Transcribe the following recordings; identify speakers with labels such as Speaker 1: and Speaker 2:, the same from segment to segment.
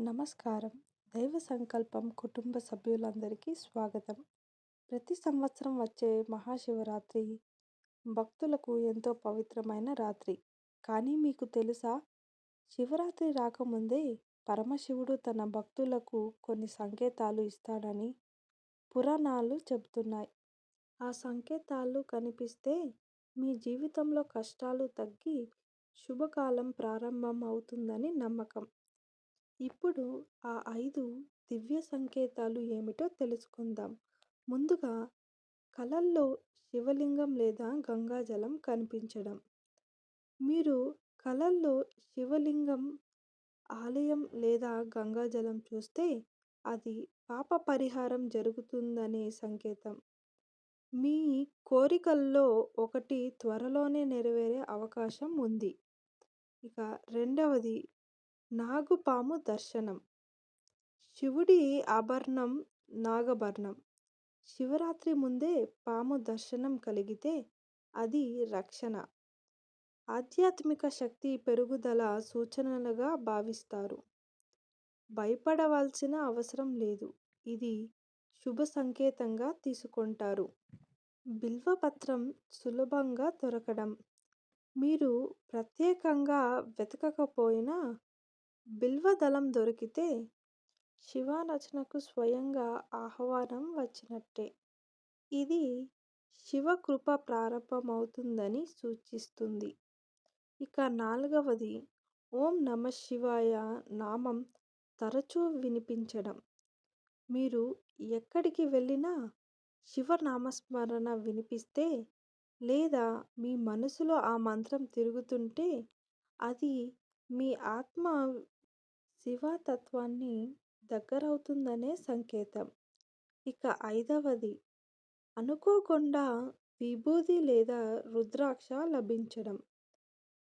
Speaker 1: నమస్కారం. దైవ సంకల్పం కుటుంబ సభ్యులందరికీ స్వాగతం. ప్రతి సంవత్సరం వచ్చే మహాశివరాత్రి భక్తులకు ఎంతో పవిత్రమైన రాత్రి. కానీ మీకు తెలుసా? శివరాత్రి రాకముందే పరమశివుడు తన భక్తులకు కొన్ని సంకేతాలు ఇస్తాడని పురాణాలు చెబుతున్నాయి. ఆ సంకేతాలు కనిపిస్తే మీ జీవితంలో కష్టాలు తగ్గి శుభకాలం ప్రారంభం అవుతుందని నమ్మకం. ఇప్పుడు ఆ ఐదు దివ్య సంకేతాలు ఏమిటో తెలుసుకుందాం. ముందుగా కలల్లో శివలింగం లేదా గంగాజలం కనిపించడం. మీరు కలల్లో శివలింగం ఆలయం లేదా గంగాజలం చూస్తే అది పాప పరిహారం జరుగుతుందనే సంకేతం. మీ కోరికల్లో ఒకటి త్వరలోనే నెరవేరే అవకాశం ఉంది. ఇక రెండవది నాగుపాము దర్శనం. శివుడి ఆభరణం నాగభరణం. శివరాత్రి ముందే పాము దర్శనం కలిగితే అది రక్షణ. ఆధ్యాత్మిక శక్తి పెరుగుదల సూచనలుగా భావిస్తారు. భయపడవలసిన అవసరం లేదు. ఇది శుభ సంకేతంగా తీసుకుంటారు. బిల్వపత్రం సులభంగా దొరకడం. మీరు ప్రత్యేకంగా వెతకకపోయినా బిల్వదళం దొరికితే శివరచనకు స్వయంగా ఆహ్వానం వచ్చినట్టే. ఇది శివకృప ప్రారంభమవుతుందని సూచిస్తుంది. ఇక నాలుగవది ఓం నమ శివాయ నామం తరచూ వినిపించడం. మీరు ఎక్కడికి వెళ్ళినా శివనామస్మరణ వినిపిస్తే లేదా మీ మనసులో ఆ మంత్రం తిరుగుతుంటే అది మీ ఆత్మ శివతత్వాన్ని దగ్గరవుతుందనే సంకేతం. ఇక ఐదవది అనుకోకుండా విభూది లేదా రుద్రాక్ష లభించడం.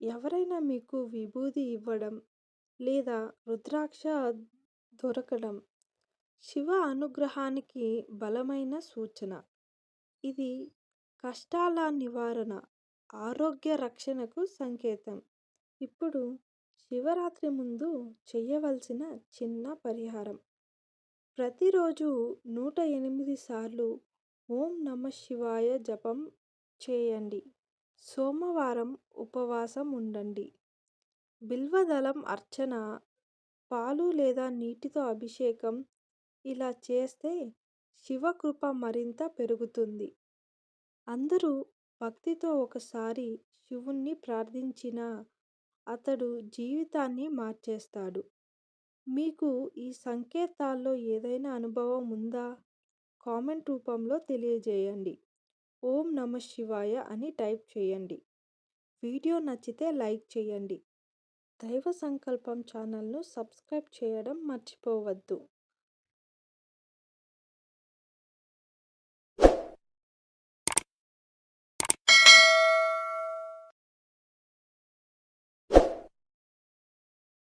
Speaker 1: ఎవరైనా మీకు విభూది ఇవ్వడం లేదా రుద్రాక్ష దొరకడం శివ అనుగ్రహానికి బలమైన సూచన. ఇది కష్టాల నివారణ ఆరోగ్య రక్షణకు సంకేతం. ఇప్పుడు శివరాత్రి ముందు చేయవలసిన చిన్న పరిహారం. ప్రతిరోజు నూట ఎనిమిది సార్లు ఓం నమ శివాయ జపం చేయండి. సోమవారం ఉపవాసం ఉండండి. బిల్వదళం అర్చన పాలు లేదా నీటితో అభిషేకం ఇలా చేస్తే శివకృప మరింత పెరుగుతుంది. అందరూ భక్తితో ఒకసారి శివుణ్ణి ప్రార్థించినా అతడు జీవితాన్ని మార్చేస్తాడు. మీకు ఈ సంకేతాల్లో ఏదైనా అనుభవం ఉందా? కామెంట్ రూపంలో తెలియజేయండి. ఓం నమ శివాయ అని టైప్ చేయండి. వీడియో నచ్చితే లైక్ చేయండి. దైవ సంకల్పం ఛానల్ను సబ్స్క్రైబ్ చేయడం మర్చిపోవద్దు.